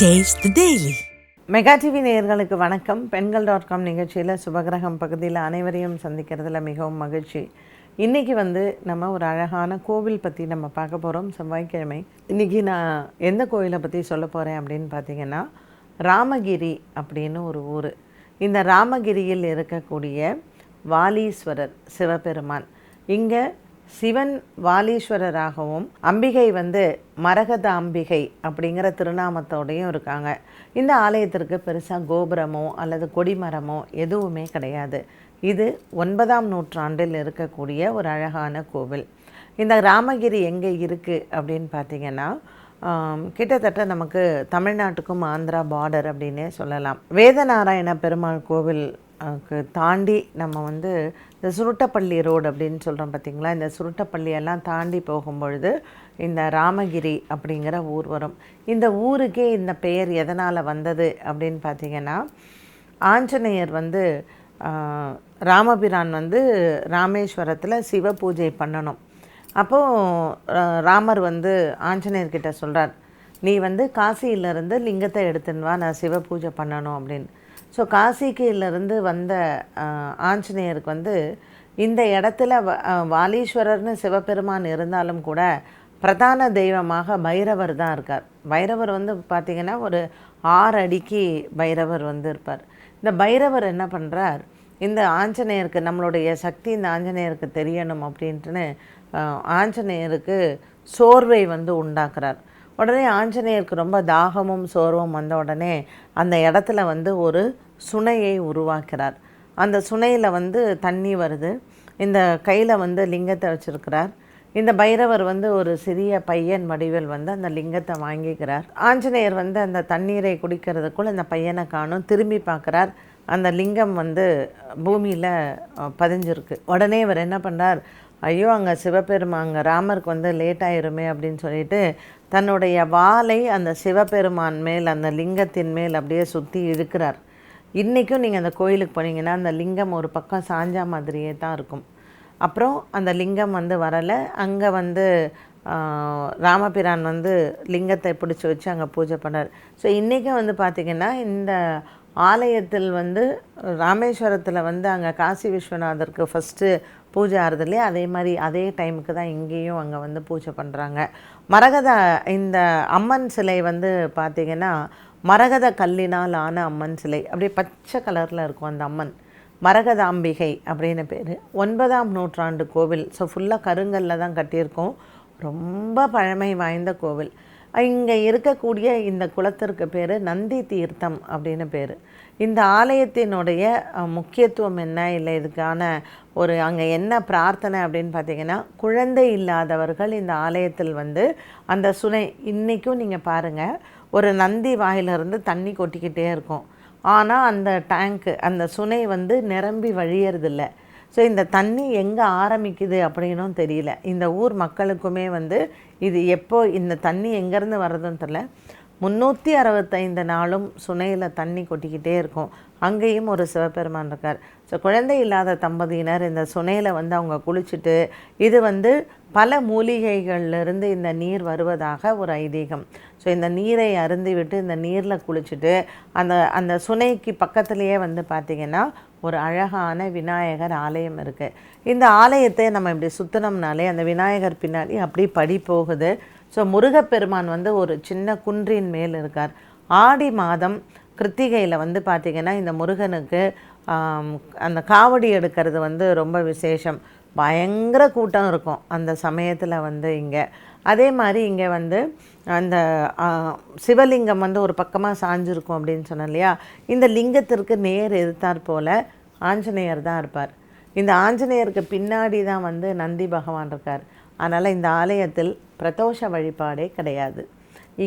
Taste daily mega TV நேயர்களுக்கு வணக்கம். பெண்கள் டாட் காம் நிகழ்ச்சியில் சுபகிரகம் பகுதியில் அனைவரையும் சந்திக்கிறதுல மிகவும் மகிழ்ச்சி. இன்றைக்கி வந்து நம்ம ஒரு அழகான கோவில் பற்றி நம்ம பார்க்க போகிறோம் செவ்வாய்க்கிழமை. இன்றைக்கி நான் எந்த கோவிலை பற்றி சொல்ல போகிறேன் அப்படின்னு பார்த்தீங்கன்னா ராமகிரி அப்படின்னு ஒரு ஊர். இந்த ராமகிரியில் இருக்கக்கூடிய வாலீஸ்வரர் சிவபெருமான். இங்கே சிவன் வாலீஸ்வரராகவும் அம்பிகை வந்து மரகத அம்பிகை அப்படிங்கிற திருநாமத்தோடையும் இருக்காங்க. இந்த ஆலயத்திற்கு பெருசாக கோபுரமோ அல்லது கொடிமரமோ எதுவுமே கிடையாது. இது ஒன்பதாம் நூற்றாண்டில் இருக்கக்கூடிய ஒரு அழகான கோவில். இந்த ராமகிரி எங்கே இருக்குது அப்படின்னு பார்த்தீங்கன்னா கிட்டத்தட்ட நமக்கு தமிழ்நாட்டுக்கும் ஆந்திரா பார்டர் அப்படின்னே சொல்லலாம். வேதநாராயண பெருமாள் கோவில் தாண்டி நம்ம வந்து இந்த சுருட்டப்பள்ளி ரோடு அப்படின்னு சொல்கிறோம் பார்த்தீங்களா இந்த சுருட்டப்பள்ளியெல்லாம் தாண்டி போகும்பொழுது இந்த ராமகிரி அப்படிங்கிற ஊர் வரும். இந்த ஊருக்கே இந்த பெயர் எதனால் வந்தது அப்படின்னு பார்த்தீங்கன்னா ஆஞ்சநேயர் வந்து ராமபிரான் வந்து ராமேஸ்வரத்தில் சிவ பூஜை பண்ணணும். அப்போது ராமர் வந்து ஆஞ்சநேயர்கிட்ட சொல்கிறார் நீ வந்து காசியிலேருந்து லிங்கத்தை எடுத்துன்னு வா நான் சிவ பூஜை பண்ணணும் அப்படின்னு. ஸோ காசிக்கிலேருந்து வந்த ஆஞ்சநேயருக்கு வந்து இந்த இடத்துல வாலீஸ்வரர்னு சிவபெருமான் இருந்தாலும் கூட பிரதான தெய்வமாக பைரவர் தான் இருக்கார். பைரவர் வந்து பார்த்திங்கன்னா ஒரு ஆறு அடிக்கு பைரவர் வந்து இருப்பார். இந்த பைரவர் என்ன பண்ணுறார் இந்த ஆஞ்சநேயருக்கு நம்மளுடைய சக்தி இந்த ஆஞ்சநேயருக்கு தெரியணும் அப்படின்ட்டுன்னு ஆஞ்சநேயருக்கு சோர்வை வந்து உண்டாக்குறார். உடனே ஆஞ்சநேயருக்கு ரொம்ப தாகமும் சோர்வும் வந்த உடனே அந்த இடத்துல வந்து ஒரு சுனையை உருவாக்கிறார். அந்த சுனையில் வந்து தண்ணி வருது. இந்த கையில் வந்து லிங்கத்தை வச்சிருக்கிறார். இந்த பைரவர் வந்து ஒரு சிறிய பையன் வடிவில் வந்து அந்த லிங்கத்தை வாங்கிக்கிறார். ஆஞ்சநேயர் வந்து அந்த தண்ணீரை குடிக்கிறதுக்குள்ள அந்த பையனை காணும் திரும்பி பார்க்குறார். அந்த லிங்கம் வந்து பூமியில் பதிஞ்சிருக்கு. உடனே இவர் என்ன பண்ணுறார் ஐயோ அங்கே சிவபெருமான் அங்கே ராமருக்கு வந்து லேட் ஆயிருமே அப்படின்னு சொல்லிட்டு தன்னுடைய வாளை அந்த சிவபெருமான் மேல் அந்த லிங்கத்தின் மேல் அப்படியே சுற்றி இழுக்கிறார். இன்றைக்கும் நீங்கள் அந்த கோயிலுக்கு போனீங்கன்னா அந்த லிங்கம் ஒரு பக்கம் சாஞ்சா மாதிரியே தான் இருக்கும். அப்புறம் அந்த லிங்கம் வந்து வரலை. அங்கே வந்து ராமபிரான் வந்து லிங்கத்தை பிடிச்சி வச்சு அங்கே பூஜை பண்ணார். ஸோ இன்றைக்கும் வந்து பார்த்திங்கன்னா இந்த ஆலயத்தில் வந்து ராமேஸ்வரத்தில் வந்து அங்கே காசி விஸ்வநாதருக்கு ஃபஸ்ட்டு பூஜை ஆறுது இல்லையா அதே மாதிரி அதே டைமுக்கு தான் இங்கேயும் அங்கே வந்து பூஜை பண்ணுறாங்க மரகத இந்த அம்மன் சிலை வந்து பார்த்திங்கன்னா மரகத கல்லினால் ஆன அம்மன் சிலை. அப்படியே பச்சை கலரில் இருக்கும் அந்த அம்மன். மரகதாம்பிகை அப்படின்னு பேர். ஒன்பதாம் நூற்றாண்டு கோவில். ஸோ ஃபுல்லாக கருங்கல்ல தான் கட்டியிருக்கோம். ரொம்ப பழமை வாய்ந்த கோவில். இங்கே இருக்கக்கூடிய இந்த குளத்திற்கு பேர் நந்தி தீர்த்தம் அப்படின்னு பேர். இந்த ஆலயத்தினுடைய முக்கியத்துவம் என்ன? இல்லை இதுக்கான ஒரு அங்கே என்ன பிரார்த்தனை அப்படின்னு பார்த்தீங்கன்னா குழந்தை இல்லாதவர்கள் இந்த ஆலயத்தில் வந்து அந்த சுனை இன்றைக்கும் நீங்கள் பாருங்கள் ஒரு நந்தி வாயிலிருந்து தண்ணி கொட்டிக்கிட்டே இருக்கும். ஆனால் அந்த டேங்க்கு அந்த சுனை வந்து நிரம்பி வழியறதில்ல. ஸோ இந்த தண்ணி எங்கே ஆரம்பிக்குது அப்படின்னும் தெரியல. இந்த ஊர் மக்களுக்குமே வந்து இது எப்போ இந்த தண்ணி எங்கேருந்து வர்றதுன்னு தெரில முந்நூற்றி அறுபத்தைந்து நாளும் சுனையில் தண்ணி கொட்டிக்கிட்டே இருக்கும். அங்கேயும் ஒரு சிவபெருமான் இருக்கார். ஸோ குழந்தை இல்லாத தம்பதியினர் இந்த சுனையில் வந்து அவங்க குளிச்சுட்டு இது வந்து பல மூலிகைகள்லேருந்து இந்த நீர் வருவதாக ஒரு ஐதீகம். ஸோ இந்த நீரை அருந்திவிட்டு இந்த நீரில் குளிச்சுட்டு அந்த அந்த சுனைக்கு பக்கத்துலேயே வந்து பார்த்திங்கன்னா ஒரு அழகான விநாயகர் ஆலயம் இருக்குது இந்த ஆலயத்தை நம்ம இப்படி சுற்றினோம்னாலே அந்த விநாயகர் பின்னாடி அப்படி படி போகுது. ஸோ முருகப்பெருமான் வந்து ஒரு சின்ன குன்றின் மேல் இருக்கார். ஆடி மாதம் கிருத்திகையில் வந்து பார்த்திங்கன்னா இந்த முருகனுக்கு அந்த காவடி எடுக்கிறது வந்து ரொம்ப விசேஷம். பயங்கர கூட்டம் இருக்கும் அந்த சமயத்தில் வந்து இங்கே. அதே மாதிரி இங்கே வந்து அந்த சிவலிங்கம் வந்து ஒரு பக்கமாக சாஞ்சிருக்கும் அப்படின்னு சொன்னேன் இல்லையா? இந்த லிங்கத்திற்கு நேர் எதிர்த்தார் போல் ஆஞ்சநேயர் தான் இருப்பார். இந்த ஆஞ்சநேயருக்கு பின்னாடி தான் வந்து நந்தி பகவான் இருக்கார். அதனால் இந்த ஆலயத்தில் பிரதோஷ வழிபாடே கிடையாது.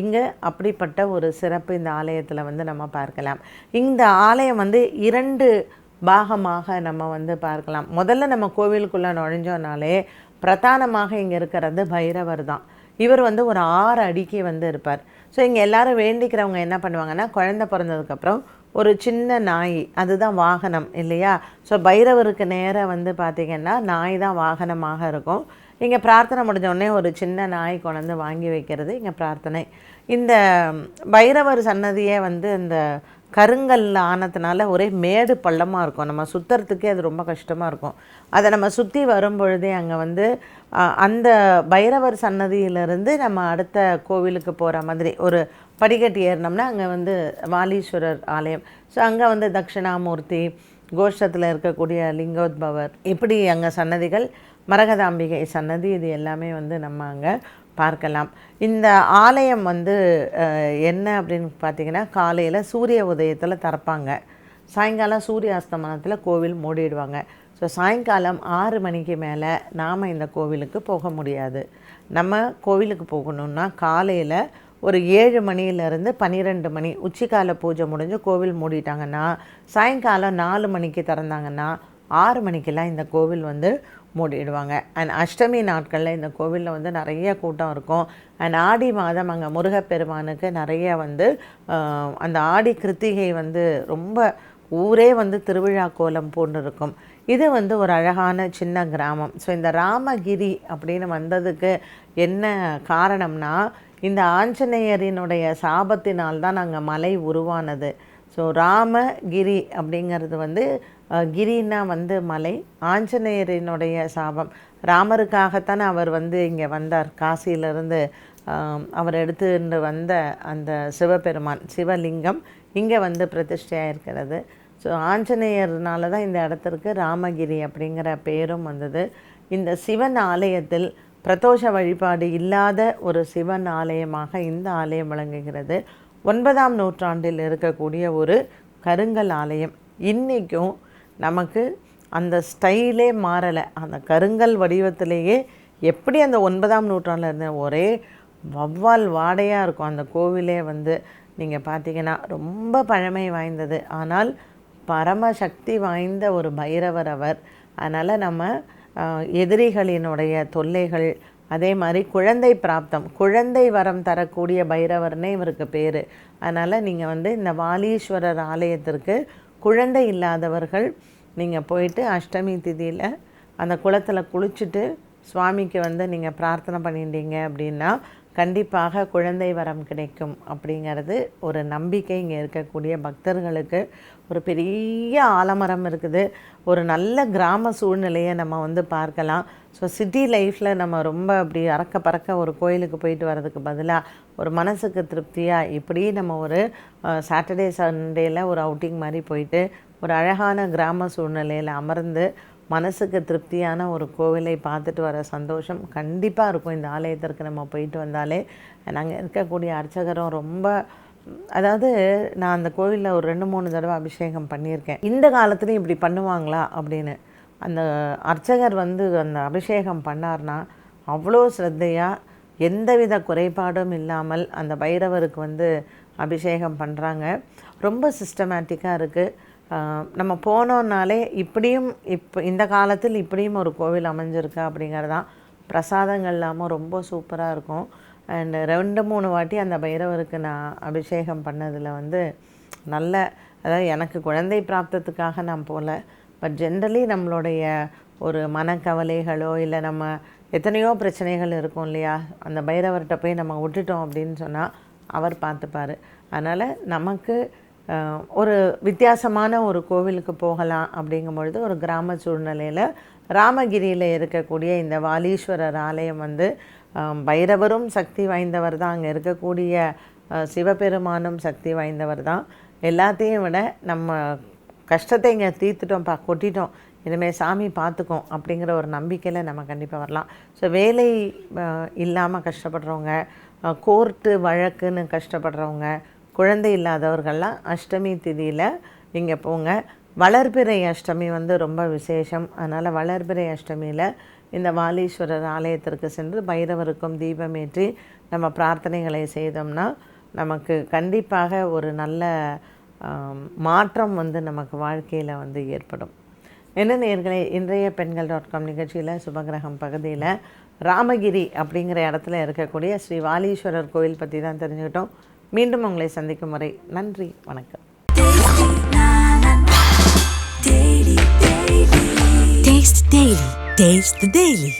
இங்கே அப்படிப்பட்ட ஒரு சிறப்பு இந்த ஆலயத்தில் வந்து நம்ம பார்க்கலாம். இந்த ஆலயம் வந்து இரண்டு பாகமாக நம்ம வந்து பார்க்கலாம். முதல்ல நம்ம கோவிலுக்குள்ளே நுழைஞ்சோனாலே பிரதானமாக இங்கே இருக்கிறது பைரவர் தான். இவர் வந்து ஒரு ஆறு அடிக்கு வந்து இருப்பார். ஸோ இங்கே எல்லோரும் வேண்டிக்கிறவங்க என்ன பண்ணுவாங்கன்னா குழந்தை பிறந்ததுக்கப்புறம் ஒரு சின்ன நாய் அதுதான் வாகனம் இல்லையா? ஸோ பைரவருக்கு நேராக வந்து பார்த்திங்கன்னா நாய் தான் வாகனமாக இருக்கும். இங்கே பிரார்த்தனை முடிஞ்சோடனே ஒரு சின்ன நாய் கொண்டு வாங்கி வைக்கிறது இங்கே பிரார்த்தனை. இந்த பைரவர் சன்னதியே வந்து இந்த கருங்கல்ல ஆனதுனால ஒரே மேடு பள்ளமாக இருக்கும். நம்ம சுற்றுறதுக்கே அது ரொம்ப கஷ்டமாக இருக்கும். அதை நம்ம சுற்றி வரும்பொழுதே அங்கே வந்து அந்த பைரவர் சன்னதியிலிருந்து நம்ம அடுத்த கோவிலுக்கு போகிற மாதிரி ஒரு படிக்கட்டு ஏறினோம்னா அங்கே வந்து வாலீஸ்வரர் ஆலயம். ஸோ அங்கே வந்து தட்சிணாமூர்த்தி கோஷ்டத்தில் இருக்கக்கூடிய லிங்கோத்பவர் இப்படி அங்கே சன்னதிகள் மரகதாம்பிகை சன்னதி இது எல்லாமே வந்து நம்ம அங்கே பார்க்கலாம். இந்த ஆலயம் வந்து என்ன அப்படின்னு பார்த்தீங்கன்னா காலையில் சூரிய உதயத்தில் திறப்பாங்க. சாயங்காலம் சூரிய அஸ்தமனத்தில் கோவில் மூடிடுவாங்க. ஸோ சாயங்காலம் ஆறு மணிக்கு மேலே நாம் இந்த கோவிலுக்கு போக முடியாது. நம்ம கோவிலுக்கு போகணுன்னா காலையில் ஒரு ஏழு மணியிலேருந்து பன்னிரெண்டு மணி உச்சிக்கால பூஜை முடிஞ்சு கோவில் மூடிட்டாங்கன்னா சாயங்காலம் நாலு மணிக்கு திறந்தாங்கன்னா ஆறு மணிக்கெல்லாம் இந்த கோவில் வந்து மூடிடுவாங்க. அண்ட் அஷ்டமி நாட்களில் இந்த கோவிலில் வந்து நிறைய கூட்டம் இருக்கும். அண்ட் ஆடி மாதம் அங்கே முருகப்பெருமானுக்கு நிறைய வந்து அந்த ஆடி கிருத்திகை வந்து ரொம்ப ஊரே வந்து திருவிழா கோலம் போன்று இருக்கும் இது வந்து ஒரு அழகான சின்ன கிராமம். ஸோ இந்த ராமகிரி அப்படின்னு வந்ததுக்கு என்ன காரணம்னா இந்த ஆஞ்சநேயரினுடைய சாபத்தினால் தான் அங்கே மலை உருவானது. ஸோ ராமகிரி அப்படிங்கிறது வந்து கிரின்னா வந்து மலை ஆஞ்சநேயரினுடைய சாபம். ராமருக்காகத்தானே அவர் வந்து இங்கே வந்தார். காசியிலிருந்து அவர் எடுத்துட்டு வந்த அந்த சிவபெருமான் சிவலிங்கம் இங்கே வந்து பிரதிஷ்டையாக இருக்கிறது ஸோ ஆஞ்சநேயர்னால தான் இந்த இடத்திற்கு ராமகிரி அப்படிங்கிற பேரும் வந்தது. இந்த சிவன் ஆலயத்தில் பிரதோஷ வழிபாடு இல்லாத ஒரு சிவன் ஆலயமாக இந்த ஆலயம் விளங்குகிறது. ஒன்பதாம் நூற்றாண்டில் இருக்கக்கூடிய ஒரு கருங்கல் ஆலயம். இன்றைக்கும் நமக்கு அந்த ஸ்டைலே மாறலை. அந்த கருங்கல் வடிவத்திலேயே எப்படி அந்த ஒன்பதாம் நூற்றாண்டில் இருந்த ஒரே வவ்வால் வாடையாக இருக்கும். அந்த கோவிலே வந்து நீங்கள் பார்த்தீங்கன்னா ரொம்ப பழமை வாய்ந்தது. ஆனால் பரமசக்தி வாய்ந்த ஒரு பைரவர் அவர். அதனால் நம்ம எதிரிகளினுடைய தொல்லைகள் அதே மாதிரி குழந்தை பிராப்தம் குழந்தை வரம் தரக்கூடிய பைரவர்னே இவருக்கு பேர். அதனால் நீங்கள் வந்து இந்த வாலீஸ்வரர் ஆலயத்திற்கு குழந்தை இல்லாதவர்கள் நீங்கள் போயிட்டு அஷ்டமி திதியில் அந்த குளத்தில் குளிச்சுட்டு சுவாமிக்கு வந்து நீங்கள் பிரார்த்தனை பண்ணிட்டீங்க அப்படின்னா கண்டிப்பாக குழந்தை வரம் கிடைக்கும் அப்படிங்கிறது ஒரு நம்பிக்கை. இங்கே இருக்கக்கூடிய பக்தர்களுக்கு ஒரு பெரிய ஆலமரம் இருக்குது. ஒரு நல்ல கிராம சூழ்நிலையை நம்ம வந்து பார்க்கலாம். ஸோ சிட்டி லைஃப்பில் நம்ம ரொம்ப அப்படி அறக்க பறக்க ஒரு கோயிலுக்கு போயிட்டு வர்றதுக்கு பதிலாக ஒரு மனசுக்கு திருப்தியாக இப்படி நம்ம ஒரு சாட்டர்டே சண்டேயில் ஒரு அவுட்டிங் மாதிரி போயிட்டு ஒரு அழகான கிராம சூழ்நிலையில் அமர்ந்து மனசுக்கு திருப்தியான ஒரு கோவிலை பார்த்துட்டு வர சந்தோஷம் கண்டிப்பாக இருக்கும். இந்த ஆலயத்திற்கு நம்ம போயிட்டு வந்தாலே நாங்கள் இருக்கக்கூடிய அர்ச்சகரும் ரொம்ப அதாவது நான் அந்த கோவிலில் ஒரு ரெண்டு மூணு தடவை அபிஷேகம் பண்ணியிருக்கேன். இந்த காலத்துலையும் இப்படி பண்ணுவாங்களா அப்படின்னு. அந்த அர்ச்சகர் வந்து அந்த அபிஷேகம் பண்ணார்னா அவ்வளோ ஸ்ரத்தையாக எந்தவித குறைபாடும் இல்லாமல் அந்த பைரவருக்கு வந்து அபிஷேகம் பண்ணுறாங்க ரொம்ப சிஸ்டமேட்டிக்காக இருக்குது நம்ம போனோம்னாலே இப்படியும் இப்போ இந்த காலத்தில் இப்படியும் ஒரு கோவில் அமைஞ்சிருக்கு அப்படிங்கிறதான் பிரசாதங்கள் இல்லாமல் ரொம்ப சூப்பராக இருக்கும். அண்ட் ரெண்டு மூணு வாட்டி அந்த பைரவருக்கு நான் அபிஷேகம் பண்ணதில் வந்து நல்ல அதாவது எனக்கு குழந்தை பிராப்தத்துக்காக நான் போகல பட் ஜென்ரலி நம்மளுடைய ஒரு மனக்கவலைகளோ இல்லை நம்ம எத்தனையோ பிரச்சனைகள் இருக்கும் இல்லையா? அந்த பைரவர்கிட்ட போய் நம்ம விட்டுட்டோம் அப்படின்னு சொன்னால் அவர் பார்த்துப்பார். அதனால் நமக்கு ஒரு வித்தியாசமான ஒரு கோவிலுக்கு போகலாம் அப்படிங்கும் பொழுது ஒரு கிராம சூழ்நிலையில் ராமகிரியில் இருக்கக்கூடிய இந்த வாலீஸ்வரர் ஆலயம் வந்து பைரவரும் சக்தி வாய்ந்தவர் தான். அங்கே இருக்கக்கூடிய சிவபெருமானும் சக்தி வாய்ந்தவர் தான். எல்லாத்தையும் விட நம்ம கஷ்டத்தை இங்கே தீர்த்துட்டோம் பா கொட்டிட்டோம். இனிமேல் சாமி பார்த்துக்கும் அப்படிங்கிற ஒரு நம்பிக்கையில் நம்ம கண்டிப்பாக வரலாம். ஸோ வேலை இல்லாமல் கஷ்டப்படுறவங்க கோர்ட்டு வழக்குன்னு கஷ்டப்படுறவங்க குழந்தை இல்லாதவர்கள்லாம் அஷ்டமி திதியில் இங்கே போங்க. வளர்பிறை அஷ்டமி வந்து ரொம்ப விசேஷம். அதனால் வளர்பிறை அஷ்டமியில் இந்த வாலீஸ்வரர் ஆலயத்திற்கு சென்று பைரவருக்கும் தீபமேற்றி நம்ம பிரார்த்தனைகளை செய்தோம்னா நமக்கு கண்டிப்பாக ஒரு நல்ல மாற்றம் வந்து நமக்கு வாழ்க்கையில் வந்து ஏற்படும் என்ன நேர்களை இன்றைய பெண்கள் டாட் காம் நிகழ்ச்சியில் சுபகிரகம் பகுதியில் ராமகிரி அப்படிங்கிற இடத்துல இருக்கக்கூடிய ஸ்ரீ வாலீஸ்வரர் கோயில் பற்றி தான் தெரிஞ்சுக்கிட்டோம் மீண்டும் உங்களை சந்திக்கும் முறை நன்றி வணக்கம் Taste Daily. Taste the Daily.